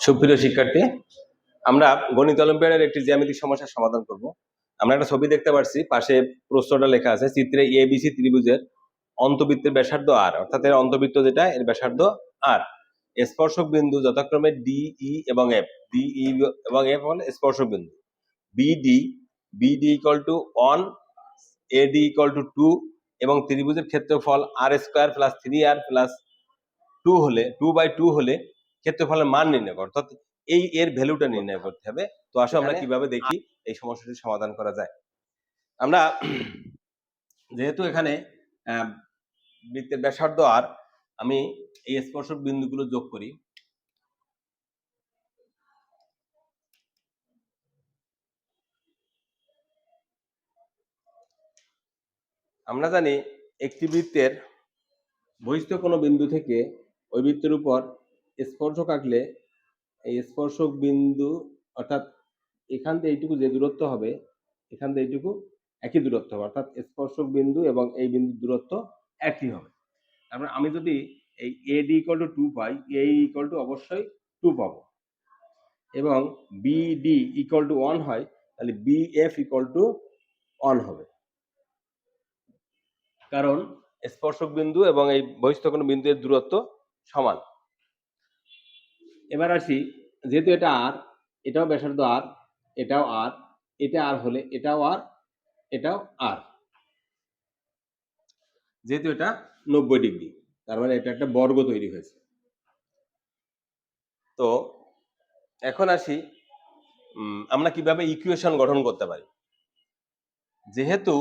সুপ্রিয় শিক্ষার্থী, আমরা গণিত অলিম্পিয়াডের একটি জ্যামিতিক সমস্যার সমাধান করব। আমরা একটা ছবি দেখতে পাচ্ছি পাশে প্রশ্নটা লেখা আছে, চিত্রে এ বি সি ত্রিভুজের অন্তবৃত্তের ব্যাসার্ধ আর অর্থাৎ এর অন্তবৃত্ত যেটা, এর ব্যাসার্ধ আর স্পর্শক বিন্দু যথাক্রমে ডি ই এবং এফ ডি ই এবং এফ হল স্পর্শক বিন্দু। BD BD equal to one AD equal to two এবং ত্রিভুজের ক্ষেত্রফল r squared plus three r plus two হলে টু বাই টু হলে ক্ষেত্রফলের মান নির্ণয় করো। অর্থাৎ এই এর ভ্যালুটা নির্ণয় করতে হবে। তো আসো আমরা কীভাবে দেখি এই সমস্যাটি সমাধান করা যায়। আমরা যেহেতু এখানে বৃত্তের ব্যাসার্ধ আর আমি এই স্পর্শক বিন্দুগুলো যোগ করি। আমরা জানি একটি বৃত্তের বহিষ্ঠ কোনো বিন্দু থেকে ওই বৃত্তের উপর স্পর্শক আঁকলে এই স্পর্শক বিন্দু অর্থাৎ এখান থেকে এইটুকু যে দূরত্ব হবে, এখান থেকে এইটুকু একই দূরত্ব হবে, অর্থাৎ স্পর্শক বিন্দু এবং এই বিন্দুর দূরত্ব একই হবে। তারপরে আমি যদি এই A D equal to two pi A equal to অবশ্যই টু পাবো। এবং বিডি ইকুয়াল টু ওয়ান হয়, তাহলে B F equal to one হবে। কারণ স্পর্শক বিন্দু এবং এই বহিস্থ কোনো বিন্দুর দূরত্ব সমান। এবার আসি, যেহেতু এটা আর এটাও ব্যাসার্ধ আর এটাও আর এটা আর হলে এটাও আর এটাও আর যেহেতু এটা নব্বই ডিগ্রি, তার মানে এটা একটা বর্গ তৈরি হয়েছে। তো এখন আসি আমরা কীভাবে ইকুয়েশন গঠন করতে পারি? যেহেতু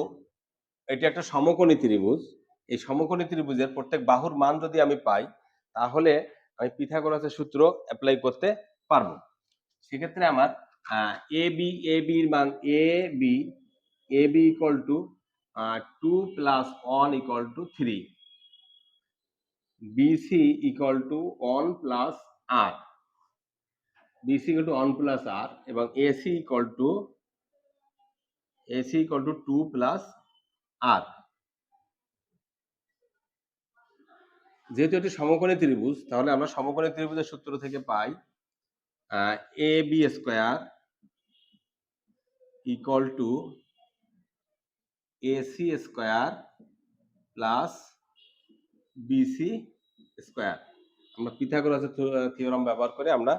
এটা একটা সমকোণী ত্রিভুজ, এই সমকোণী ত্রিভুজের প্রত্যেক বাহুর মান যদি আমি পাই, তাহলে আমি পিথাগোরাসের সূত্র অ্যাপ্লাই করতে পারব। সেক্ষেত্রে আমার এ বি এ বির মান A B A B equal to two plus one equal to three BC equal to one plus r BC equal to one plus r এবং AC equal to AC equal to two plus r যেহেতু এটি সমকোণী ত্রিভুজ, তাহলে আমরা সমকোণী ত্রিভুজের সূত্র থেকে পাই A B squared equal to AC squared plus BC squared আমরা পিথাগোরাসের থিওরাম ব্যবহার করে আমরা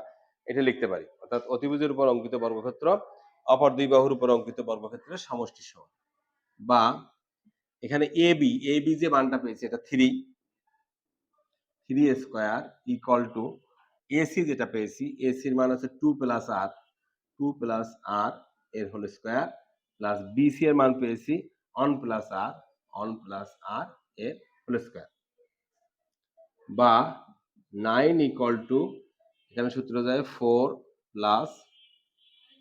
এটা লিখতে পারি। অর্থাৎ অতিভুজের উপর অঙ্কিত বর্গক্ষেত্র, অপর দুই বাহুর উপর অঙ্কিত বর্গক্ষেত্রের সমষ্টি সমান। বা এখানে এ বি এ বি যে মানটা পেয়েছি, এটা three three squared equal to AC যেটা পেয়েছি এসির মান আছে two plus r two plus r এর হোল স্কোয়ার প্লাস বিসি এর মান পেয়েছি one plus r one plus r এর হোল স্কোয়ার বা নাইন ইকল টু এখানে সূত্র যায় four plus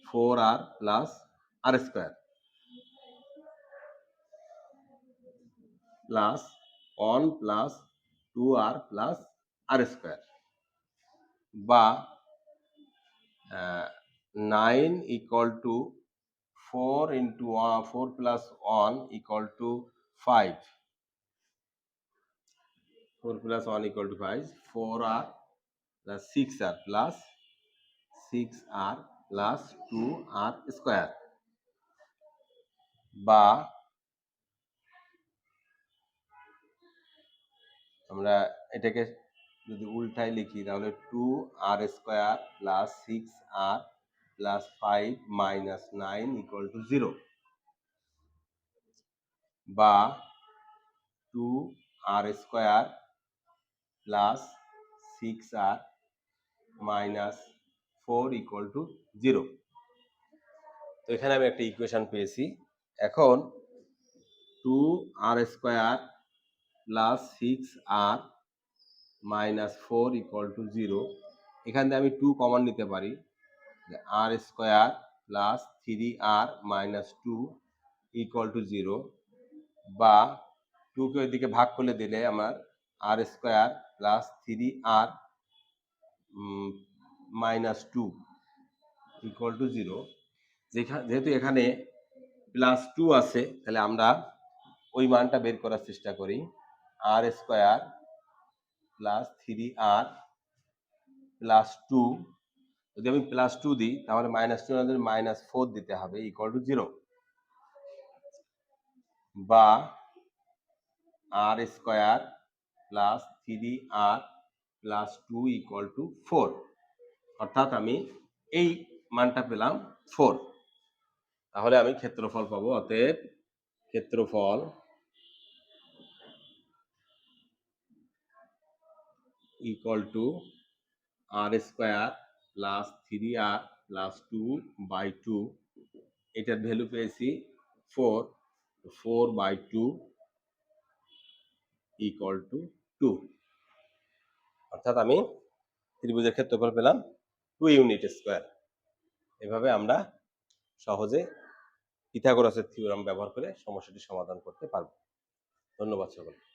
four r plus r squared plus one plus two r plus r squared বা nine equal to four into four plus one equal to five four plus one equal to five four r plus six r plus six r plus two r squared বা আমরা এটাকে যদি উল্টায় লিখি, তাহলে two r squared plus six r plus five minus nine equal to zero বা two r squared plus six r minus four equal to zero তো এখানে আমি একটা ইকুয়েশন পেয়েছি। এখন two r squared plus six r minus four equal to zero এখান থেকে আমি টু কমন নিতে পারি। R squared plus three r minus two equal to zero বা টুকে ওইদিকে ভাগ করে দিলে আমার r squared plus three r minus two equal to zero যেহেতু এখানে প্লাস টু আছে, তাহলে আমরা ওই মানটা বের করার চেষ্টা করি। R squared plus three r plus two যদি আমি প্লাস টু দিই, তাহলে মাইনাস টু আমাদের মাইনাস ফোর দিতে হবে ইকুয়াল টু জিরো বা r squared plus three r plus two equal to four অর্থাৎ আমি এই মানটা পেলাম ফোর তাহলে আমি ক্ষেত্রফল পাবো, অতএব ক্ষেত্রফল equal to r squared plus three r plus two by two এটার ভ্যালু পেয়েছি four four by two equal to two অর্থাৎ আমি ত্রিভুজের ক্ষেত্রফল পেলাম টু ইউনিট স্কোয়ার এভাবে আমরা সহজে পিথাগোরাসের থিওরাম ব্যবহার করে সমস্যাটি সমাধান করতে পারব। ধন্যবাদ সকলকে।